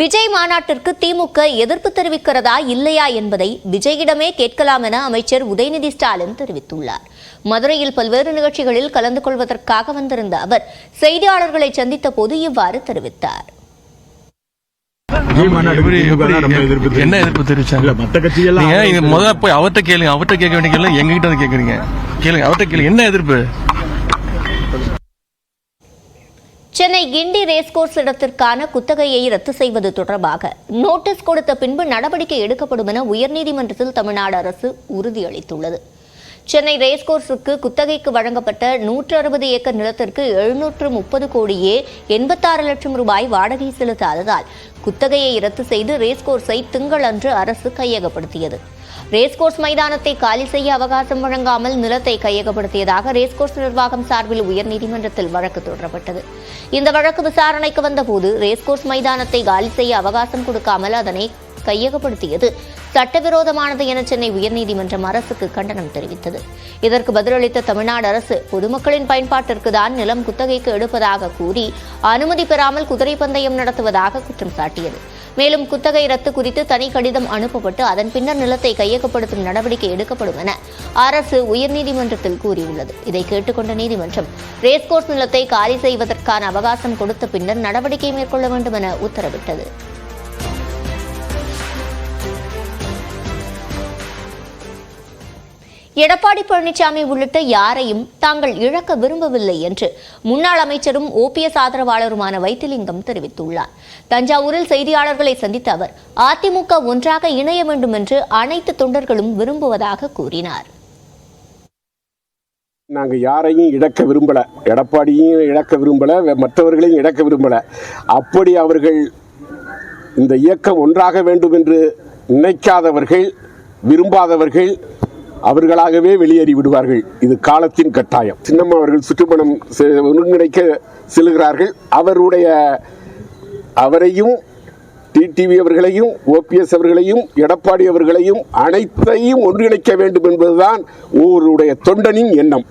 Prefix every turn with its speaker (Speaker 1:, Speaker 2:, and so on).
Speaker 1: விஜய் மாநாட்டிற்கு திமுக எதிர்ப்பு தெரிவிக்கிறதா இல்லையா என்பதை விஜயிடமே கேட்கலாம் என அமைச்சர் உதயநிதி ஸ்டாலின் தெரிவித்துள்ளார். மதுரையில் பல்வேறு நிகழ்ச்சிகளில் கலந்து கொள்வதற்காக வந்திருந்த அவர் செய்தியாளர்களை சந்தித்த போது இவ்வாறு தெரிவித்தார்.
Speaker 2: என்ன எதிர்ப்பு தெரிவிச்சாங்க?
Speaker 3: இல்ல மத்த கட்சிகள்லாம்
Speaker 2: நீங்க
Speaker 3: ஆதரவு
Speaker 2: இங்க
Speaker 3: தெரிவிக்கும்.
Speaker 2: முதல்ல போய் அவர்கிட்ட கேளுங்க அவர்கிட்ட கேட்க வேண்டிய கேள்வி எங்ககிட்ட வந்து கேக்குறீங்க கேளுங்க அவர்கிட்ட கேளுங்க. என்ன எதிர்ப்பு?
Speaker 1: சென்னை கிண்டி ரேஸ்கோர்ஸ் இடத்திற்கான குத்தகையை ரத்து செய்வது தொடர்பாக நோட்டீஸ் கொடுத்த பின்பு நடவடிக்கை எடுக்கப்படும் என உயர்நீதிமன்றத்தில் தமிழ்நாடு அரசு உறுதியளித்துள்ளது. சென்னை ரேஸ்கோர்ஸுக்கு குத்தகைக்கு வழங்கப்பட்ட நூற்று அறுபது ஏக்கர் நிலத்திற்கு எழுநூற்று முப்பது கோடியே எண்பத்தாறு லட்சம் ரூபாய் வாடகை செலுத்தாததால் குத்தகையை ரத்து செய்து ரேஸ்கோர்ஸை திங்களன்று அரசு கையகப்படுத்தியது. ரேஸ்கோர்ஸ் மைதானத்தை காலி செய்ய அவகாசம் வழங்காமல் நிலத்தை கையகப்படுத்தியதாக ரேஸ்கோர்ஸ் நிர்வாகம் சார்பில் உயர்நீதிமன்றத்தில் வழக்கு தொடரப்பட்டது. இந்த வழக்கு விசாரணைக்கு வந்தபோது ரேஸ்கோர்ஸ் மைதானத்தை காலி செய்ய அவகாசம் கொடுக்காமல் அதனை கையகப்படுத்தியது. சட்டவிரோதமானது என சென்னை உயர்நீதிமன்றம் அரசுக்கு கண்டனம் தெரிவித்தது. இதற்கு பதிலளித்த தமிழ்நாடு அரசு பொதுமக்களின் பயன்பாட்டிற்கு தான் நிலம் குத்தகைக்கு எடுப்பதாக கூறி அனுமதி பெறாமல் குதிரை பந்தயம் நடத்துவதாக குற்றம் சாட்டியது. மேலும் குத்தகை ரத்து குறித்து தனி கடிதம் அனுப்பப்பட்டு அதன் பின்னர் நிலத்தை கையகப்படுத்தும் நடவடிக்கை எடுக்கப்படும் என அரசு உயர்நீதிமன்றத்தில் கூறியுள்ளது. இதை கேட்டுக்கொண்ட நீதிமன்றம் ரேஸ்கோர்ஸ் நிலத்தை காலி செய்வதற்கான அவகாசம் கொடுத்த பின்னர் நடவடிக்கை மேற்கொள்ள வேண்டும் என உத்தரவிட்டது. எடப்பாடி பழனிசாமி உள்ளிட்ட யாரையும் தாங்கள் இழக்க விரும்பவில்லை என்று முன்னாள் அமைச்சரும் ஓபிஎஸ் ஆதரவாளருமான வைத்திலிங்கம் தெரிவித்துள்ளார். தஞ்சாவூரில் செய்தியாளர்களை சந்தித்த அவர் அதிமுக ஒன்றாக இணைய வேண்டும் என்று அனைத்து தொண்டர்களும் விரும்புவதாக கூறினார்.
Speaker 4: நாங்கள் யாரையும் இழக்க விரும்பல. எடப்பாடியும் இழக்க விரும்பல. மற்றவர்களையும் இழக்க விரும்பல. அப்படி அவர்கள் இந்த இயக்கம் ஒன்றாக வேண்டும் என்று நினைக்காதவர்கள் விரும்பாதவர்கள் அவர்களாகவே வெளியேறி விடுவார்கள். இது காலத்தின் கட்டாயம். சின்னம்மா அவர்கள் சுற்றுப்பணம் செ- ஒருங்கிணைக்க செல்கிறார்கள். அவருடைய அவரையும் டிடிவி அவர்களையும் ஓபிஎஸ் அவர்களையும் எடப்பாடி அவர்களையும் அனைத்தையும் ஒன்றிணைக்க வேண்டும் என்பதுதான் ஊருடைய தொண்டனின் எண்ணம்.